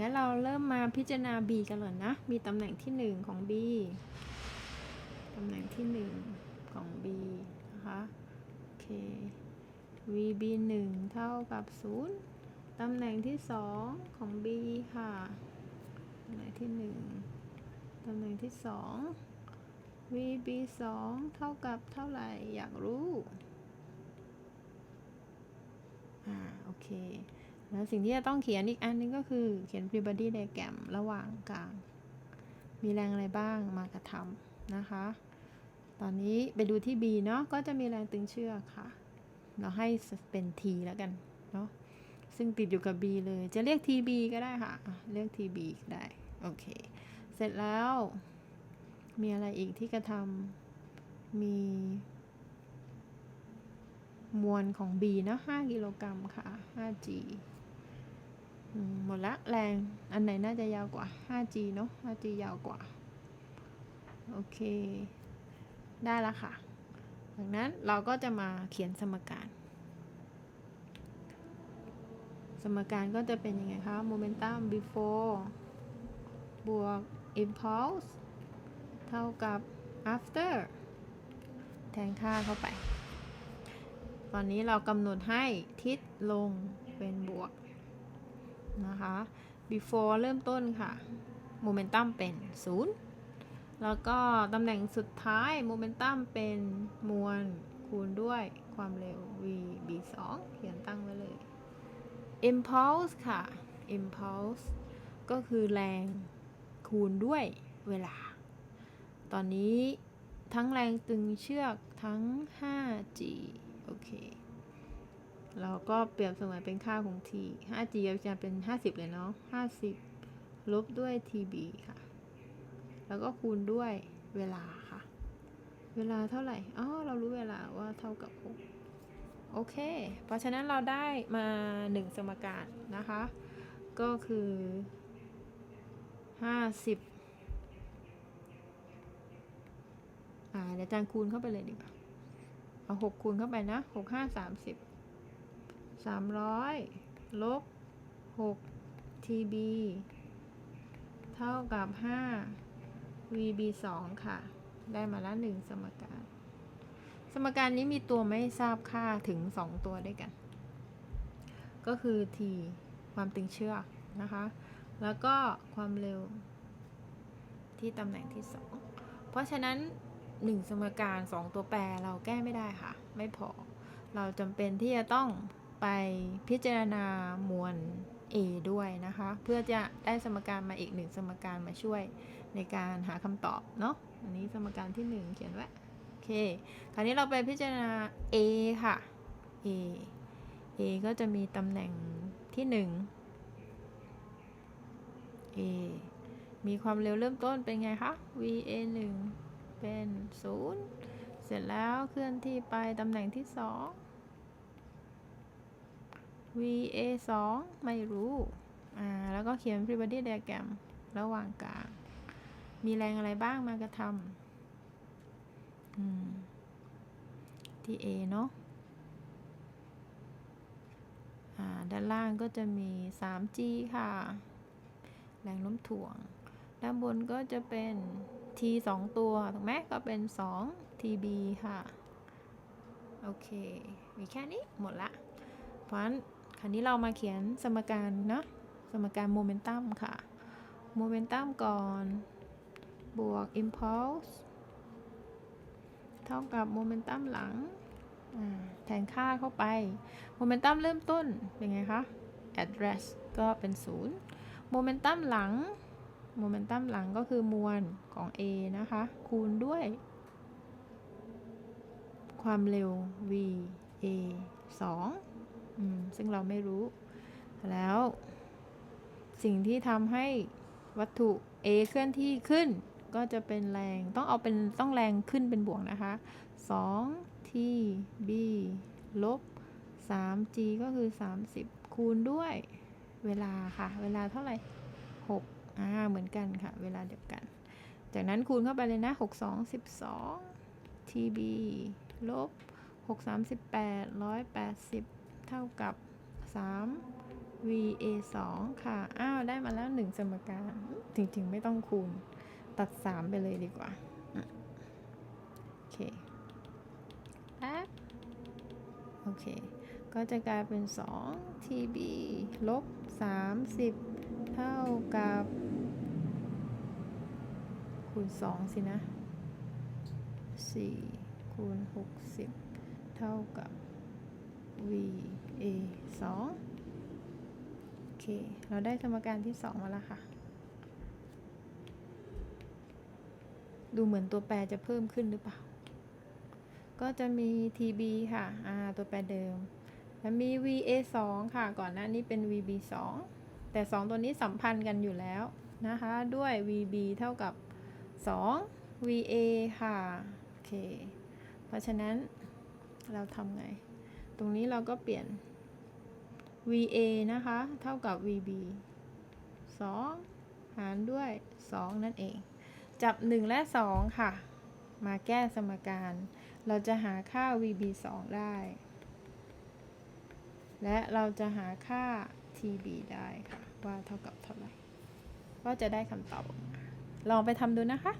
งั้นเราเริ่มมาพิจารณา b กันเลยนะ มีตำแหน่งที่หนึ่งของ b ตำแหน่งที่หนึ่งของ b นะคะโอเค vb หนึ่งเท่ากับศูนย์ตำแหน่งที่สองของ b ค่ะ ตำแหน่งที่หนึ่งตำแหน่งที่สอง vb สองเท่ากับเท่าไหร่ อยากรู้ อ่า โอเค แล้วสิ่งที่จะต้องเขียนอีกอันนึงก็คือเขียน free body diagram ระหว่างกลาง มีแรงอะไรบ้างมากระทำนะคะ ตอนนี้ไปดูที่ B เนาะก็จะมีแรงตึงเชือกค่ะ เราให้เป็น T แล้วกันเนาะซึ่งติดอยู่กับ B เลย จะเรียก TB ก็ได้ค่ะ เรียก TB ก็ได้ โอเค เสร็จแล้ว มีอะไรอีกที่กระทำมี มวลของ B นาะ5กิโลกรัมค่ะ 5G หมดละแรง อันไหนน่าจะยาวกว่า 5G เนอะ 5G ยาวกว่า โอเค ได้ล้วค่ะดังนั้นเราก็จะมาเขียนสมการ สมการก็จะเป็นยังไงคะ momentum before บวก impulse เท่ากับ after แทนค่าเข้าไป ตอนนี้เรากำหนดให้ทิศลงเป็นบวก นะคะ before เริ่มต้นค่ะ momentum เป็น 0 แล้วก็ตำแหน่งสุดท้าย momentum เป็นมวลคูณด้วยความเร็ว v b 2เขียนตั้งไว้เลย impulse ค่ะ impulse ก็คือแรงคูณด้วยเวลา ตอนนี้ทั้งแรงตึงเชือกทั้ง 5g โอเค เราก็เปรียบเสมือนเป็นค่าของ t 5g จะเป็น 50 เลยเนาะ 50 ลบด้วย tb ค่ะ แล้วก็คูณด้วยเวลาค่ะ เวลาเท่าไหร่ อ๋อ เรารู้เวลาว่าเท่ากับ 6 โอเค เพราะฉะนั้นเราได้มา 1 สมการนะคะ ก็คือ 50อ่าเดี๋ยวอาจารย์คูณเข้าไปเลยดีกว่า เอาหกคูณเข้าไปนะหกห้าสามร้อยลบหก TB เท่ากับห้า VB สองค่ะ ได้มาล้วหนึ่งสมการ สมการนี้มีตัวไม่ทราบค่าถึงสองตัวด้วยกัน ก็คือ T ความตึงเชือกนะคะ แล้วก็ความเร็วที่ตำแหน่งที่สองเพราะฉะนั้น 1 สมการ 2 ตัวแปรเราแก้ไม่ได้ค่ะ ไม่พอ เราจำเป็นที่จะต้อง ไปพิจารณามวล A ด้วยนะคะ เพื่อจะได้สมการมาอีกหนึ่งสมการมาช่วยในการหาคำตอบเนาะอันนี้สมการที่ 1 เขียนไว้โอเค คราวนี้เราไปพิจารณา A ค่ะ A A ก็จะมีตำแหน่งที่ 1 A มีความเร็วเริ่มต้นเป็นไงคะ VA 1เป็น 0 เสร็จแล้วเคลื่อนที่ไปตำแหน่งที่ 2 VA 2 ไม่รู้ อ่า แล้วก็เขียน free body diagram ระหว่างกลาง มีแรงอะไรบ้างมากระทำอืม ที่ A เนาะ อ่า ด้านล่างก็จะมี 3G ค่ะ แรงโน้มถ่วง ด้านบนก็จะเป็น t 2 ตัว ถูกไหม ก็เป็น 2 tb ค่ะ โอเค มีแค่นี้ หมดละเพราะฉะนั้น คราวนี้เรามาเขียนสมการเนาะสมการโมเมนตัมค่ะโมเมนตัมก่อน บวก impulse เท่ากับโมเมนตัมหลังแทนค่าเข้าไปโมเมนตัมเริ่มต้นเป็นไงคะ address ก็เป็น0โมเมนตัมหลังโมเมนตัมหลังก็คือมวลของ A นะคะ คูณด้วย ความเร็ว v a 2อืม ซึ่งเราไม่รู้ แล้ว สิ่งที่ทำให้วัตถุ A เคลื่อนที่ขึ้น ก็จะเป็นแรงต้องเอาเป็นต้องแรงขึ้นเป็นบวกนะคะ 2 t b ลบ 3g ก็คือ 30 คูณด้วยเวลาค่ะ เวลาเท่าไหร่ 6 อ่า เหมือนกันค่ะ เวลาเดียวกัน จากนั้นคูณเข้าไปเลยนะ 6 2 12 TB ลบ 6 38 180 เท่ากับ 3 VA 2ค่ะ อ้าว ได้มาแล้วสมการ จริงๆ ไม่ต้องคูณ ตัด 3 ไปเลยดีกว่า โอเคแป๊บโอเค ก็จะกลายเป็น 2 tb ลบ 30 เท่ากับ คูณ 2 สินะ 4 คูณ 60 เท่ากับ v a 2โอเค เราได้สมการที่ 2 มาแล้วค่ะ ดูเหมือนตัวแปรจะเพิ่มขึ้นหรือเปล่า ก็จะมี tb ค่ะอ่าตัวแปรเดิม แล้วมี va 2ค่ะ ก่อนหน้านี้เป็น vb 2แต่ 2 ตัวนี้สัมพันธ์กันอยู่แล้วนะคะ ด้วย vb เท่ากับ 2 va ค่ะ โอเค เพราะฉะนั้นเราทำไง ตรงนี้เราก็เปลี่ยน va นะคะ เท่ากับ vb 2 หารด้วย 2 นั่นเอง จับ 1 และ 2 ค่ะ มาแก้สมการ เราจะหาค่า vb 2 ได้ และเราจะหาค่า tb ได้ค่ะ ว่าเท่ากับเท่าไหร่ ก็จะได้คำตอบออกมาลองไปทำดูนะคะ